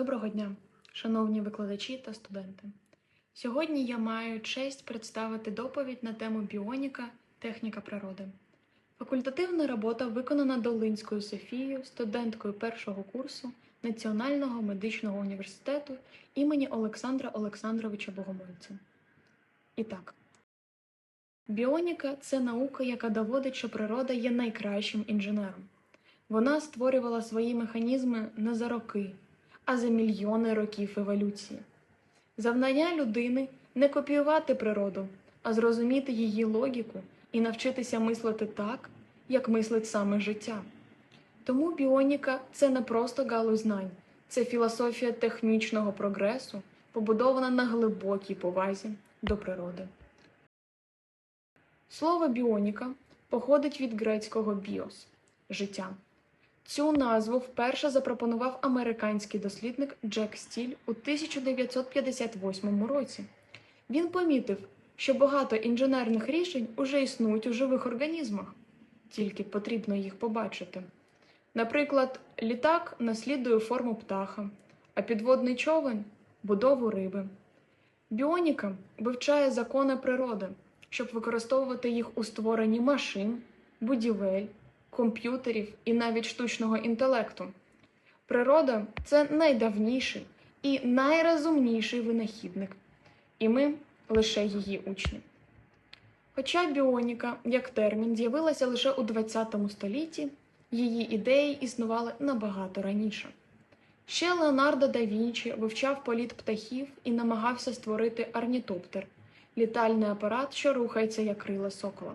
Доброго дня, шановні викладачі та студенти. Сьогодні я маю честь представити доповідь на тему біоніка техніка природи. Факультативна робота виконана Долинською Софією, студенткою першого курсу Національного медичного університету імені Олександра Олександровича Богомольця. І так, біоніка це наука, яка доводить, що природа є найкращим інженером. Вона створювала свої механізми не за роки, а за мільйони років еволюції. Завдання людини не копіювати природу, а зрозуміти її логіку і навчитися мислити так, як мислить саме життя. Тому біоніка це не просто галузь знань, це філософія технічного прогресу, побудована на глибокій повазі до природи. Слово біоніка походить від грецького біос життя. Цю назву вперше запропонував американський дослідник Джек Стіль у 1958 році. Він помітив, що багато інженерних рішень уже існують у живих організмах, тільки потрібно їх побачити. Наприклад, літак наслідує форму птаха, а підводний човен будову риби. Біоніка вивчає закони природи, щоб використовувати їх у створенні машин, будівель, комп'ютерів і навіть штучного інтелекту. Природа це найдавніший і найрозумніший винахідник, і ми лише її учні. Хоча біоніка як термін з'явилася лише у ХХ столітті, її ідеї існували набагато раніше. Ще Леонардо да Вінчі вивчав політ птахів і намагався створити орнітоптер літальний апарат, що рухається як крила сокола.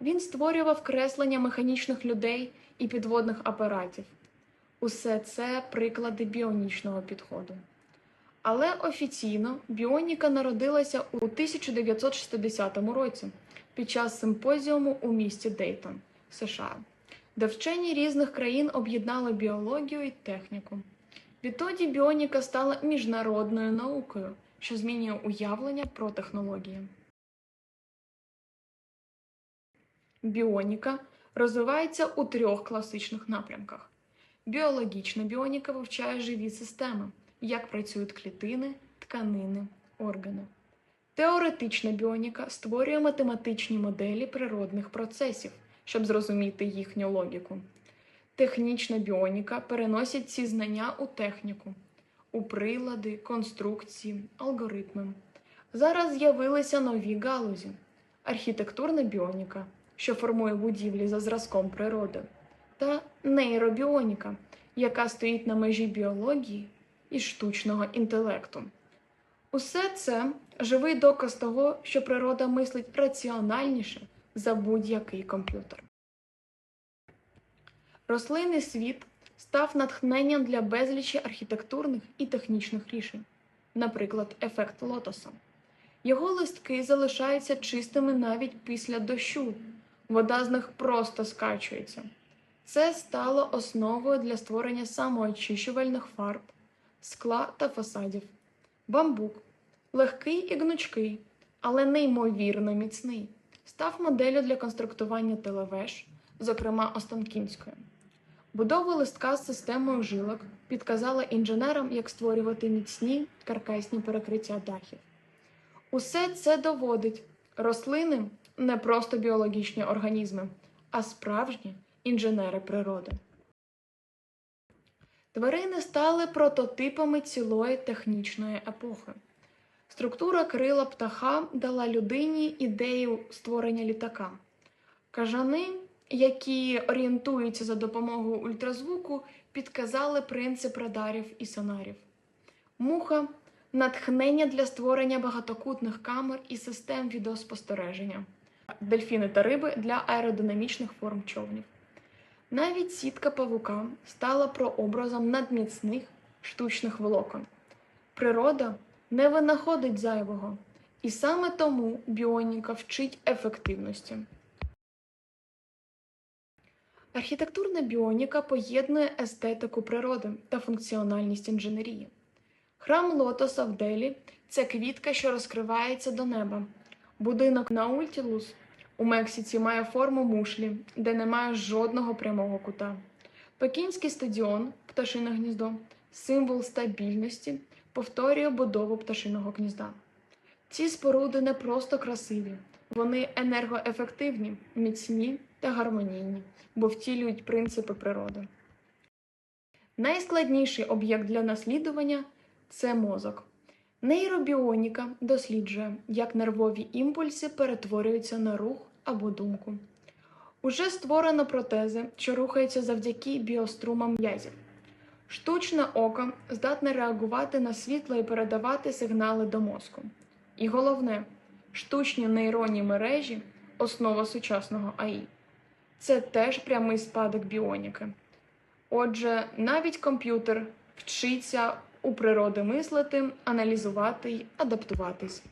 Він створював креслення механічних людей і підводних апаратів. Усе це приклади біонічного підходу. Але офіційно біоніка народилася у 1960 році під час симпозіуму у місті Дейтон, США, де вчені різних країн об'єднали біологію і техніку. Відтоді біоніка стала міжнародною наукою, що змінює уявлення про технології. Біоніка розвивається у трьох класичних напрямках. Біологічна біоніка вивчає живі системи, як працюють клітини, тканини, органи. Теоретична біоніка створює математичні моделі природних процесів, щоб зрозуміти їхню логіку. Технічна біоніка переносить ці знання у техніку, у прилади, конструкції, алгоритми. Зараз з'явилися нові галузі: архітектурна біоніка, що формує будівлі за зразком природи, та нейробіоніка, яка стоїть на межі біології і штучного інтелекту. Усе це живий доказ того, що природа мислить раціональніше за будь-який комп'ютер. Рослинний світ став натхненням для безлічі архітектурних і технічних рішень, наприклад, ефект лотоса. Його листки залишаються чистими навіть після дощу, вода з них просто скачується. Це стало основою для створення самоочищувальних фарб, скла та фасадів. Бамбук легкий і гнучкий, але неймовірно міцний, став моделлю для конструктування телевеж, зокрема Останкінської. Будова листка з системою жилок підказала інженерам, як створювати міцні каркасні перекриття дахів. Усе це доводить рослини не просто біологічні організми, а справжні інженери природи. Тварини стали прототипами цілої технічної епохи. Структура крила птаха дала людині ідею створення літака. Кажани, які орієнтуються за допомогою ультразвуку, підказали принцип радарів і сонарів. Муха натхнення для створення багатокутних камер і систем відеоспостереження, дельфіни та риби для аеродинамічних форм човнів. Навіть сітка павука стала прообразом надміцних штучних волокон. Природа не винаходить зайвого, і саме тому біоніка вчить ефективності. Архітектурна біоніка поєднує естетику природи та функціональність інженерії. Храм Лотоса в Делі це квітка, що розкривається до неба. Будинок Наультілус у Мексиці має форму мушлі, де немає жодного прямого кута. Пекінський стадіон, пташине гніздо, символ стабільності, повторює будову пташиного гнізда. Ці споруди не просто красиві, вони енергоефективні, міцні та гармонійні, бо втілюють принципи природи. Найскладніший об'єкт для наслідування це мозок. Нейробіоніка досліджує, як нервові імпульси перетворюються на рух або думку. Уже створено протези, що рухаються завдяки біострумам м'язів. Штучне око здатне реагувати на світло і передавати сигнали до мозку. І головне, штучні нейронні мережі основа сучасного АІ. Це теж прямий спадок біоніки. Отже, навіть комп'ютер вчиться у природи мислити, аналізувати й адаптуватись.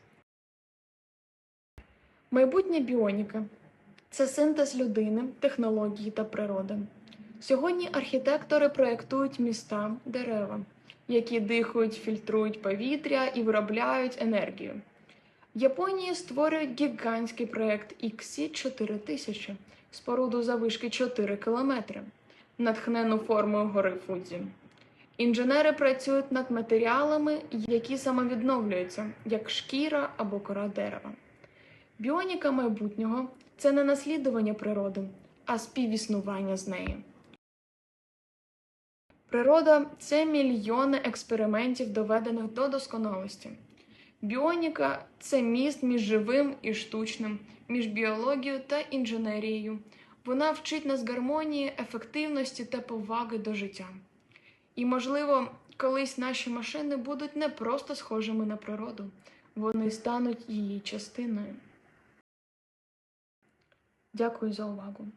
Майбутнє біоніки це синтез людини, технології та природи. Сьогодні архітектори проєктують міста, дерева, які дихають, фільтрують повітря і виробляють енергію. В Японії створюють гігантський проєкт XC 4000 споруду завишки 4 кілометри, натхнену формою гори Фудзі. Інженери працюють над матеріалами, які самовідновлюються, як шкіра або кора дерева. Біоніка майбутнього це не наслідування природи, а співіснування з нею. Природа це мільйони експериментів, доведених до досконалості. Біоніка це міст між живим і штучним, між біологією та інженерією. Вона вчить нас гармонії, ефективності та поваги до життя. І, можливо, колись наші машини будуть не просто схожими на природу, вони стануть її частиною. Дякую за увагу.